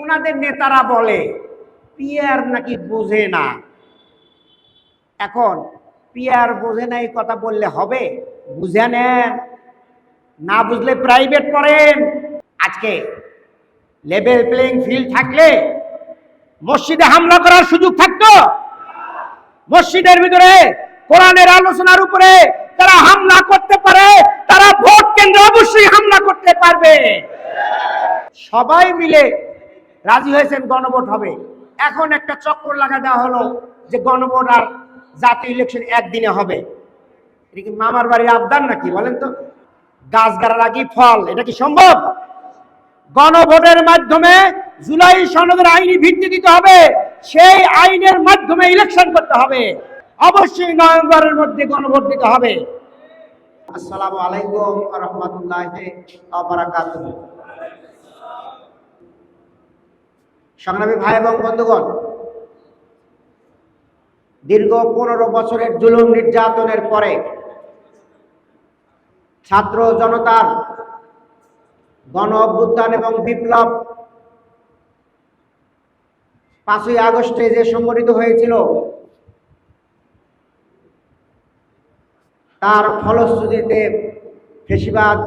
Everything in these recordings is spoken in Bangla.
ওনাদের নেতারা বলে, পিয়ার নাকি বোঝে না। এখন পিয়ার বোঝে না, এই কথা বললে হবে? বুঝে নেন। না বুঝলে প্রাইভেট পড়েন। আজকে লেভেল প্লেইং ফিল্ড থাকলে মসজিদে হামলা করার সুযোগ থাকতো। মসজিদের ভিতরে কোরআনের আলোচনার উপরে তারা হামলা করতে পারে, তারা ভোট কেন্দ্রে অবশ্যই হামলা করতে পারবে। সবাই মিলে রাজি হয়েছেন গণভোট হবে। এখন একটা চক্কর লাগা দেওয়া হলো যে গণভোট আর জাতীয় ইলেকশন একদিনে হবে। এটা কি মামার বাড়ির আবদার নাকি, বলেন তো? গাছ গাড়ার আগে ফল, এটা কি সম্ভব? গণভোটের মাধ্যমে জুলাই সনদের আইনি ভিত্তি দিতে হবে, সেই আইনের মাধ্যমে ইলেকশন করতে হবে। অবশ্যই নভেম্বরের মধ্যে গণভোট দিতে হবে। আসসালামু আলাইকুম রহমতুল্লাহ সংগ্রামী ভাই এবং বন্ধুগণ, দীর্ঘ পনেরো বছরের জুলুম নির্যাতনের পরে ছাত্র জনতার গণ অভ্যুত্থান এবং বিপ্লব পাঁচই আগস্টে যে সংগঠিত হয়েছিল, তার ফলশ্রুতিতে ফেসিবাদ,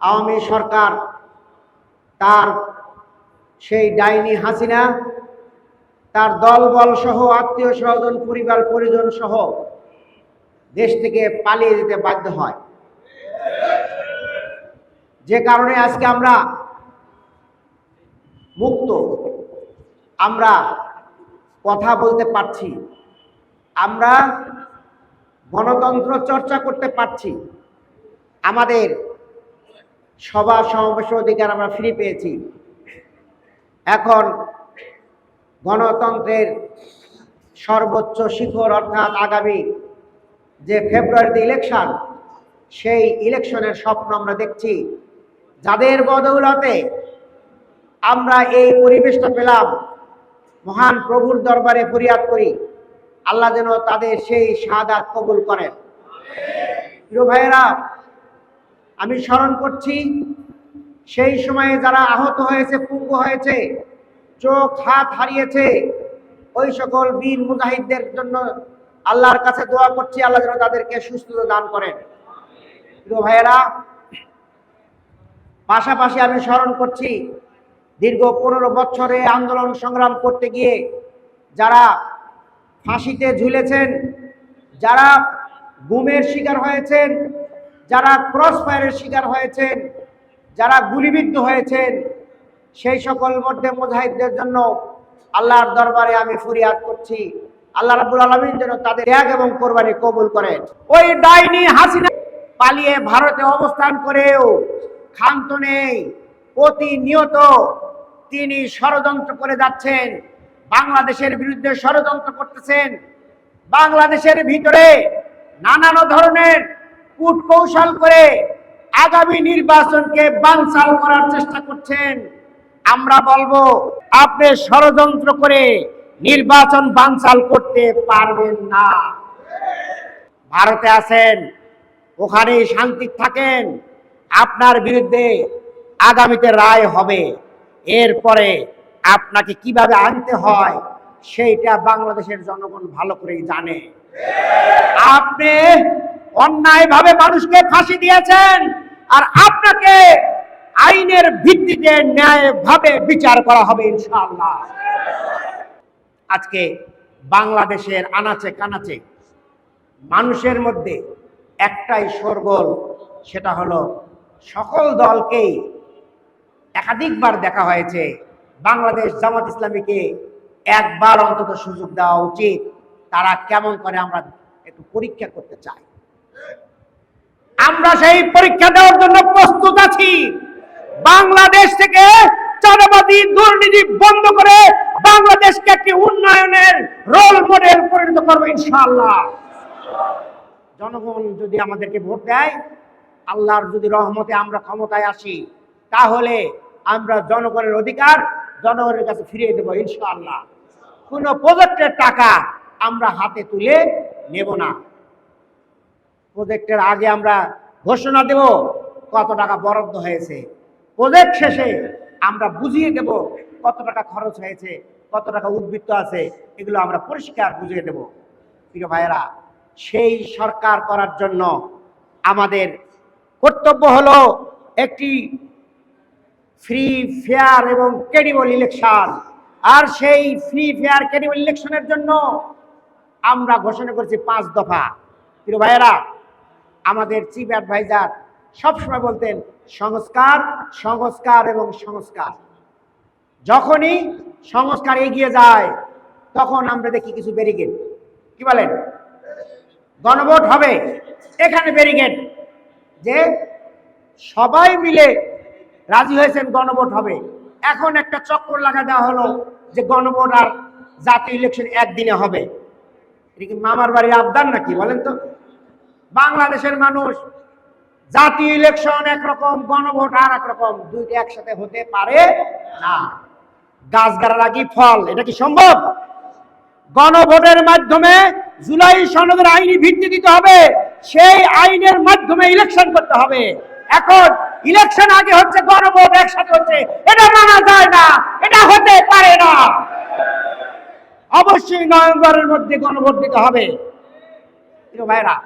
আওয়ামী সরকার তার সেই ডাইনি হাসিনা, তার দলবল সহ আত্মীয় স্বজন, পরিবার, পরিজন সহ দেশ থেকে পালিয়ে যেতে বাধ্য হয়। যে কারণে আজকে আমরা মুক্ত, আমরা কথা বলতে পারছি, আমরা গণতন্ত্র চর্চা করতে পারছি, আমাদের সভা সমাবেশের অধিকার আমরা ফিরে পেয়েছি। এখন গণতন্ত্রের সর্বোচ্চ শিখর অর্থাৎ আগামী যে ফেব্রুয়ারিতে ইলেকশন সেই ইলেকশনের স্বপ্ন আমরা দেখছি। যাদের বদৌলতে আমরা এই পরিবেশটা পেলাম, মহান প্রভুর দরবারে ফরিয়াদ করি, আল্লাহ যেন তাদের সেই সাদাত কবুল করেন। প্রিয় ভাইয়েরা, আমি স্মরণ করছি সেই সময়ে যারা আহত হয়েছে পুঙ্গ হয়েছে, চোখ, হাত হারিয়েছে, ওই সকল বীর মুজাহিদদের জন্য আল্লাহর কাছে দোয়া করছি, আল্লাহ যেন তাদেরকে সুস্থতা দান করেন। ভাইয়েরা, পাশাপাশি আমি স্মরণ করছি, দীর্ঘ পনেরো বছরে আন্দোলন সংগ্রাম করতে গিয়ে যারা ফাঁসিতে ঝুলেছেন, যারা গুমের শিকার হয়েছেন, যারা ক্রস ফায়ারের শিকার হয়েছেন যারা গুলিবিদ্ধ হয়েছেন, সেই সকল মধ্যে মুজাহিদদের জন্য আল্লাহর দরবারে আমি ফরিয়াদ করছি। আল্লাহ রাবুল আলমিন যেন তাদের ত্যাগ এবং কোরবানি কবুল করেন। ওই ডাইনি হাসিনা পালিয়ে ভারতে অবস্থান করেও ক্ষান্ত নেই। প্রতিনিয়ত তিনি ষড়যন্ত্র করে যাচ্ছেন। বাংলাদেশের বিরুদ্ধে ষড়যন্ত্র করতেছেন। বাংলাদেশের ভিতরে নানান ধরনের কূট কৌশল করে আগামী নির্বাচনকে বানচাল করার চেষ্টা করছেন। আমরা বলব, আপনি ষড়যন্ত্র করে নির্বাচন বানচাল করতে পারবেন না। ভারতে আছেন, ওখানে শান্তি থাকেন, আপনার বিরুদ্ধে আগামীতে রায় হবে। এরপরে আপনাকে কীভাবে আনতে হয়, সেইটা বাংলাদেশের জনগণ ভালো করেই জানে। আপনি অন্যায়ভাবে মানুষকে ফাঁসি দিয়েছেন আর আপনাকে আইনের ভিত্তিতে ন্যায়ভাবে বিচার করা হবে, ইনশাআল্লাহ। আজকে বাংলাদেশের আনাচে কানাচে মানুষের মধ্যে একটাই সরগোল সেটা হলো সকল দলকেই একাধিকবার দেখা হয়েছে, বাংলাদেশ জামাত ইসলামীকে একবার অন্তত সুযোগ দেওয়া উচিত। তারা কেমন করে আমরা একটু পরীক্ষা করতে চাই। আমরা সেই পরীক্ষা দেওয়ার জন্য প্রস্তুত আছি। বাংলাদেশ থেকে চাঁদাবাদী দুর্নীতি বন্ধ করে বাংলাদেশকে একটি উন্নয়নের রোল মডেল পরিণত করব ইনশাআল্লাহ। জনগণ যদি আমাদেরকে ভোট দেয়, আল্লাহর যদি রহমতে আমরা ক্ষমতায় আসি, তাহলে আমরা জনগণের অধিকার জনগণের কাছে ফিরিয়ে দেবো ইনশাআল্লাহ। কোনো প্রজেক্টের টাকা আমরা হাতে তুলে নেব না। প্রজেক্টের আগে আমরা ঘোষণা দেব কত টাকা বরাদ্দ হয়েছে। প্রজেক্ট শেষে আমরা বুঝিয়ে দেব কত টাকা খরচ হয়েছে, কত টাকা উদ্বৃত্ত আছে, এগুলো আমরা পরিষ্কার বুঝিয়ে দেব। প্রিয় ভাইয়েরা, সেই সরকার করার জন্য আমাদের কর্তব্য হলো একটি ফ্রি ফেয়ার এবং ক্রেডিবল ইলেকশন আর সেই ফ্রি ফেয়ার ক্রেডিবল ইলেকশনের জন্য আমরা ঘোষণা করেছি পাঁচ দফা। প্রিয় ভাইয়েরা, আমাদের চিফ অ্যাডভাইজার সবসময় বলতেন, সংস্কার সংস্কার এবং সংস্কার। যখনই সংস্কার এগিয়ে যায়, তখন আমরা দেখি কিছু ব্যারিকেড। কি বলেন? গণভোট হবে এখানে ব্যারিকেড। যে সবাই মিলে রাজি হয়েছেন গণভোট হবে। এখন একটা চক্কর লাগা দেওয়া হলো যে গণভোট আর জাতীয় ইলেকশন একদিনে হবে। এটা কি মামার বাড়ির আবদার নাকি, বলেন তো? বাংলাদেশের মানুষ, জাতীয় ইলেকশন একরকম, গণভোট আর একরকম, দুইটা একসাথে হতে পারে না। গাছ গাড়ার আগে ফল, এটা কি সম্ভব? গণভোটের মাধ্যমে জুলাই সনদের আইনি ভিত্তি দিতে হবে, সেই আইনের মাধ্যমে ইলেকশন করতে হবে। এখন ইলেকশন আগে হচ্ছে, গণভোট একসাথে হচ্ছে, এটা মানা যায় না, এটা হতে পারে না। অবশ্যই নভেম্বরের মধ্যে গণভোট দিতে হবে ভাইরা,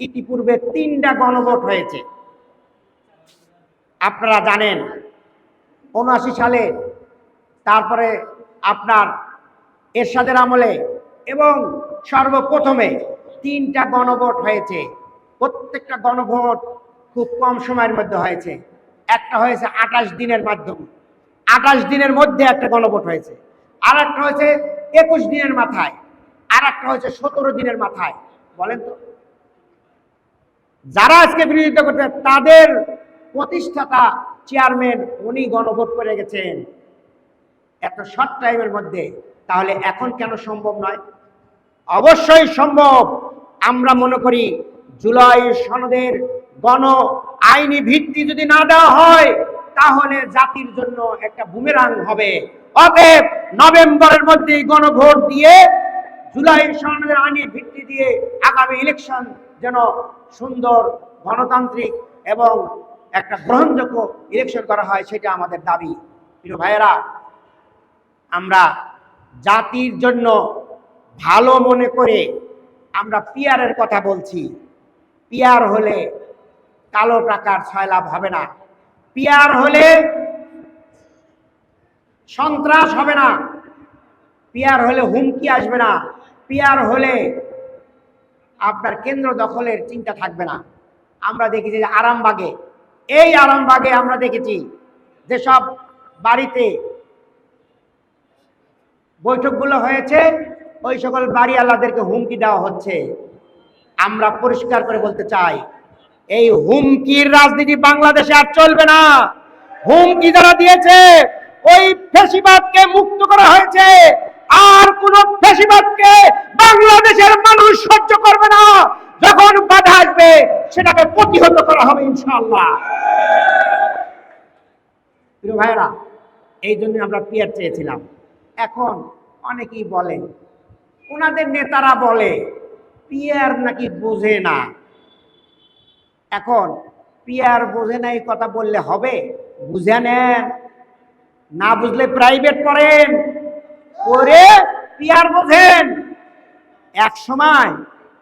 ইতিপূর্বে তিনটা গণভোট হয়েছে। আপনারা জানেন, উনআশি সালে, তারপরে আপনার এরশাদের আমলে এবং সর্বপ্রথমে তিনটা গণভোট হয়েছে। প্রত্যেকটা গণভোট খুব কম সময়ের মধ্যে হয়েছে। একটা হয়েছে আঠাশ দিনের মাধ্যমে। আঠাশ দিনের মধ্যে একটা গণভোট হয়েছে। আর একটা হয়েছে একুশ দিনের মাথায়। আর একটা হয়েছে সতেরো দিনের মাথায়। বলেন তো। যারা আজকে বিরোধিতা করতে তাদের প্রতিষ্ঠাতা চেয়ারম্যান উনি গণভোট করে গেছেন। এত শর্ট টাইমের মধ্যে, তাহলে এখন কেন সম্ভব নয়? অবশ্যই সম্ভব। আমরা মনে করি, জুলাই সনদের গণ আইনি ভিত্তি যদি না দেওয়া হয় তাহলে জাতির জন্য একটা বুমেরাং হবে। অতএব নভেম্বরের মধ্যে গণভোট দিয়ে, জুলাই সনদের আইনি ভিত্তি দিয়ে আগামী ইলেকশন যেন সুন্দর, গণতান্ত্রিক এবং একটা গ্রহণযোগ্য ইলেকশন করা হয়, সেটা আমাদের দাবি। প্রিয় ভাইয়েরা, আমরা জাতির জন্য ভালো মনে করে আমরা পিয়ারের কথা বলছি। পিয়ার হলে কালো টাকার ছয় লাভ হবে না। পিয়ার হলে সন্ত্রাস হবে না। পিয়ার হলে হুমকি আসবে না। পিয়ার হলে আপনার কেন্দ্র দখলের চিন্তা থাকবে না। আমরা দেখেছি যে আরামবাগে, এই আরামবাগে আমরা দেখেছি যেসব বাড়িতে বৈঠকগুলো হয়েছে, ওই সকল বাড়িওয়ালাদেরকে হুমকি দেওয়া হচ্ছে। আমরা পরিষ্কার করে বলতে চাই এই হুমকির রাজনীতি বাংলাদেশে আর চলবে না। হুমকি যারা দিয়েছে, ওই ফেসিবাদকে মুক্ত করা হয়েছে। আর কোন ফেসিবাদকে বাংলাদেশের মানুষ সহ্য করবে না। যখন বাধা আসবে, সেটাকে প্রতিহত করা হবে ইনশাআল্লাহ। প্রিয় ভাইরা এই জন্য আমরা পিয়ার চেয়েছিলাম। এখন অনেকেই বলে, ওনাদের নেতারা বলে, পিয়ার নাকি বোঝে না। এখন পিয়ার বোঝে না এই কথা বললে হবে? বুঝে নেন। না বুঝলে প্রাইভেট পড়েন। পরে পিয়ার বোঝেন। এক সময়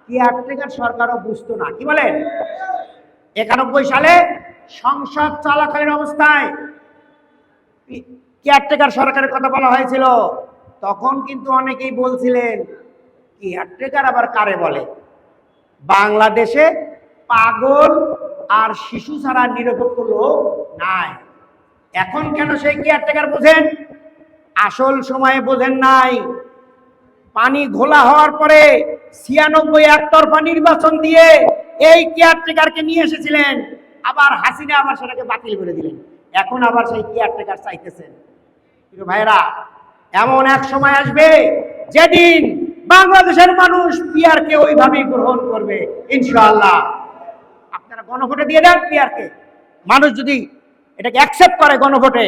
কেয়ারটেকার সরকারও বুঝতো না, কি বলেন? একানব্বই সালে সংসদ চলাকালীন অবস্থায় কেয়ারটেকার সরকারের কথা বলা হয়েছিল। তখন কিন্তু অনেকেই বলছিলেন কেয়ারটেকার আবার কারে বলে? বাংলাদেশে পাগল আর শিশু ছাড়া নিরপেক্ষ লোক নাই। এখন কেন সেই কেয়ারটেকার বোঝেন? আসল সময়ে বোঝেন নাই। পানি ঘোলা হওয়ার পরে ছিয়ানব্বই একতরফা নির্বাচন দিয়ে এই কেয়ারটেকারকে নিয়ে এসেছিলেন। আবার হাসিনা আবার সেটাকে বাতিল করে দিলেন। এখন আবার সেই কেয়ারটেকার চাইতেছেন। কিন্তু ভাইরা এমন এক সময় আসবে যেদিন বাংলাদেশের মানুষ পিয়ারকে ওইভাবেই গ্রহণ করবে, ইনশাআল্লাহ। গণভোটে দিয়ে দেন পিয়ারকে। মানুষ যদি এটাকে অ্যাকসেপ্ট করে গণভোটে,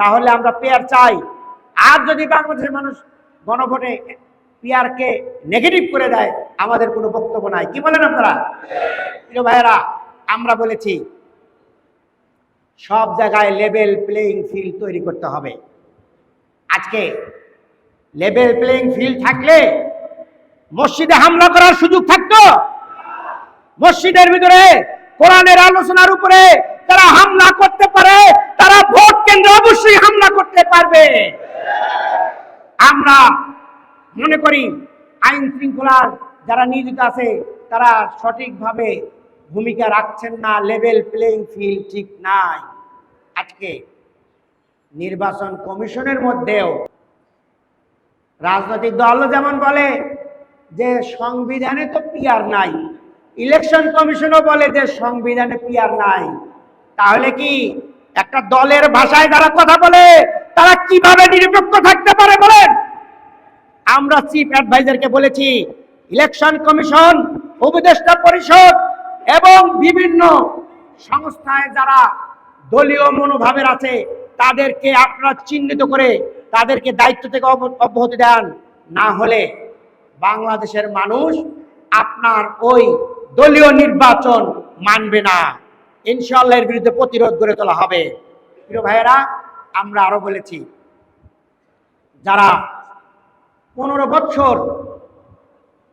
তাহলে আমরা পেয়ার চাই। আর যদি বাংলাদেশের মানুষ গণভোটে পিয়ারকে নেগেটিভ করে দেয়, আমাদের কোনো বক্তব্য নাই। কি বলেন আপনারা? প্রিয় ভাইয়েরা, আমরা বলেছি, সব জায়গায় লেভেল প্লেইং ফিল্ড তৈরি করতে হবে। আজকে লেভেল প্লেইং ফিল্ড থাকলে মসজিদে হামলা করার সুযোগ থাকতো। মসজিদের ভিতরে কোরআনের আলোচনার উপরে তারা হামলা করতে পারে, তারা ভোট কেন্দ্রে অবশ্যই হামলা করতে পারবে। আমরা মনে করি আইন শৃঙ্খলার যারা নিয়োজিত আছে, তারা সঠিকভাবে ভূমিকা রাখছেন না লেভেল প্লেইং ফিল্ড ঠিক নাই। আজকে নির্বাচন কমিশনের মধ্যেও রাজনৈতিক দল যেমন বলে যে সংবিধানে তো পিয়ার নাই ইলেকশন কমিশনও বলে যে সংবিধানে পিয়ার নাই। তাহলে কি একটা দলের ভাষায় যারা কথা বলে, তারা কীভাবে নিরপেক্ষ থাকতে পারে বলেন? আমরা চিফ অ্যাডভাইজারকে বলেছি, ইলেকশন কমিশন, উপদেষ্টা পরিষদ এবং বিভিন্ন সংস্থায় যারা দলীয় মনোভাবের আছে, তাদেরকে আপনারা চিহ্নিত করে তাদেরকে দায়িত্ব থেকে অব- অব্যাহতি দেন। না হলে বাংলাদেশের মানুষ আপনার ওই দলীয় নির্বাচন মানবে না। ইনশাল্লাহ এর বিরুদ্ধে প্রতিরোধ গড়ে তোলা হবে। প্রিয় ভাইয়েরা, আমরা আরও বলেছি, যারা পনেরো বছর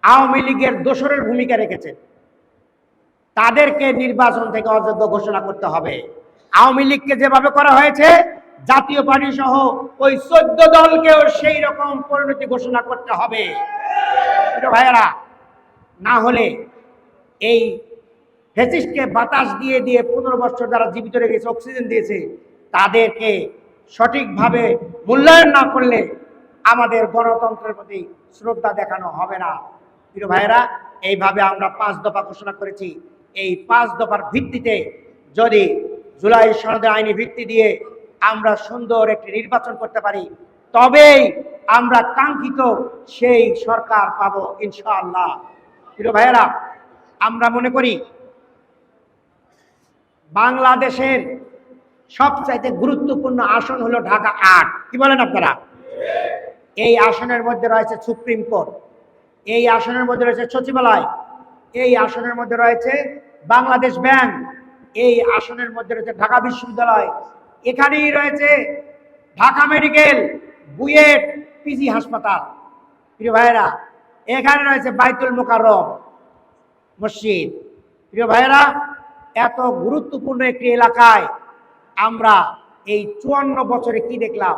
আওয়ামী লীগের দোসরের ভূমিকা রেখেছে, তাদেরকে নির্বাচন থেকে অযোগ্য ঘোষণা করতে হবে। আওয়ামী লীগকে যেভাবে করা হয়েছে, জাতীয় পার্টি সহ ওই চোদ্দ দলকেও সেই রকম পরিণতি ঘোষণা করতে হবে। ভাইয়েরা, না হলে এই ফেসিসকে বাতাস দিয়ে দিয়ে পনেরো বছর যারা জীবিত রেখেছে অক্সিজেন দিয়েছে, তাদেরকে সঠিকভাবে মূল্যায়ন না করলে আমাদের গণতন্ত্রের প্রতি শ্রদ্ধা দেখানো হবে না। প্রিয় ভাইয়েরা, এইভাবে আমরা পাঁচ দফা ঘোষণা করেছি। এই পাঁচ দফার ভিত্তিতে যদি জুলাই সনদের আইনি ভিত্তি দিয়ে আমরা সুন্দর একটি নির্বাচন করতে পারি, তবেই আমরা কাঙ্ক্ষিত সেই সরকার পাবো ইনশাআল্লাহ। প্রিয় ভাইয়েরা আমরা মনে করি বাংলাদেশের সবচাইতে গুরুত্বপূর্ণ আসন হলো ঢাকা আট। কি বলেন আপনারা? এই আসনের মধ্যে রয়েছে সুপ্রিম কোর্ট, এই আসনের মধ্যে রয়েছে সচিবালয়, এই আসনের মধ্যে রয়েছে বাংলাদেশ ব্যাংক, এই আসনের মধ্যে রয়েছে ঢাকা বিশ্ববিদ্যালয়। এখানেই রয়েছে ঢাকা মেডিকেল, বুয়েট, পিজি হাসপাতাল। প্রিয় ভাইয়েরা, এখানে রয়েছে বাইতুল মোকাররম। মসজিদ। প্রিয় ভাইয়েরা, এত গুরুত্বপূর্ণ একটি এলাকায় আমরা এই চুয়ান্ন বছরে কি দেখলাম?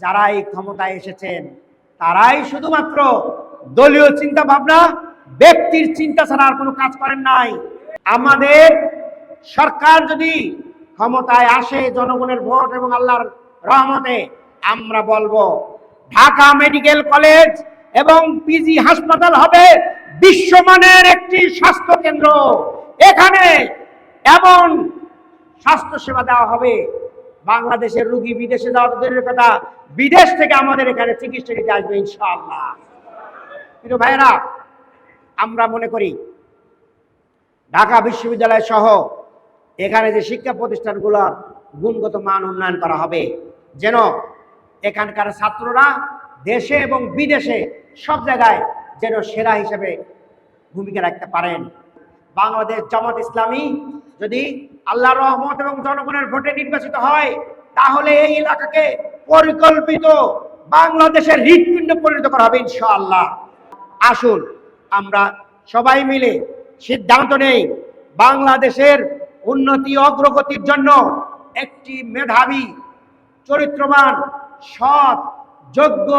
যারা এই ক্ষমতায় এসেছেন, তারাই শুধুমাত্র দলীয় চিন্তা ভাবনা, ব্যক্তির চিন্তা ছাড়া আর কোনো কাজ করেন নাই। আমাদের সরকার যদি ক্ষমতায় আসে জনগণের ভোট এবং আল্লাহর রহমতে, আমরা বলব, ঢাকা মেডিকেল কলেজ এবং পিজি হাসপাতাল হবে বিশ্বমানের একটি স্বাস্থ্য কেন্দ্র এখানে এমন স্বাস্থ্য সেবা দেওয়া হবে। বাংলাদেশের রুগী বিদেশে যাওয়া দূরের কথা বিদেশ থেকে আমাদের এখানে চিকিৎসা নিতে আসবে কিন্তু ভাইয়েরা, আমরা মনে করি ঢাকা বিশ্ববিদ্যালয় সহ এখানে যে শিক্ষা প্রতিষ্ঠানগুলোর গুণগত মান উন্নয়ন করা হবে, যেন এখানকার ছাত্ররা দেশে এবং বিদেশে সব জায়গায় যেন সেরা হিসেবে ভূমিকা রাখতে পারেন। বাংলাদেশ জামাত ইসলামী যদি আল্লাহ রহমত এবং জনগণের ভোটে নির্বাচিত হয়, তাহলে এই এলাকাকে পরিকল্পিত বাংলাদেশের হৃৎপিণ্ড পরিণত করা হবে ইনশাআল্লাহ। আসুন, আমরা সবাই মিলে সিদ্ধান্ত নেই, বাংলাদেশের উন্নতি অগ্রগতির জন্য একটি মেধাবী, চরিত্রবান, সৎ, যোগ্য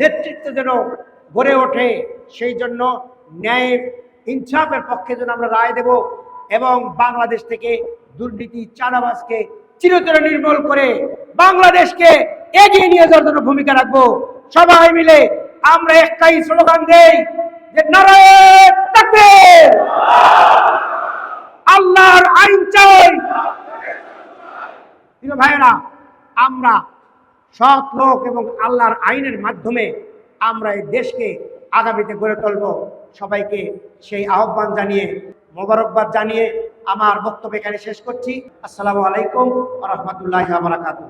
নেতৃত্ব যেন গড়ে ওঠে। সেই জন্য ন্যায় ইনসাফের পক্ষে যেন আমরা রায় দেব এবং বাংলাদেশ থেকে দুর্নীতি, চাঁদাবাজকে চিরতরে নির্মূল করে বাংলাদেশকে এগিয়ে নিয়ে যাওয়ার জন্য ভূমিকা রাখব। সবাই মিলে আমরা একটাই স্লোগান দেই যে নারায়ণ আল্লাহর আইন চাই। ভাইয়েরা, আমরা সৎ লোক এবং আল্লাহর আইনের মাধ্যমে আমরা এই দেশকে আগামীতে গড়ে তুলব। সবাইকে সেই আহ্বান জানিয়ে, মোবারকবাদ জানিয়ে আমার বক্তব্য এখানে শেষ করছি। আসসালামু আলাইকুম রহমতুল্লাহ বারাকাতুহ।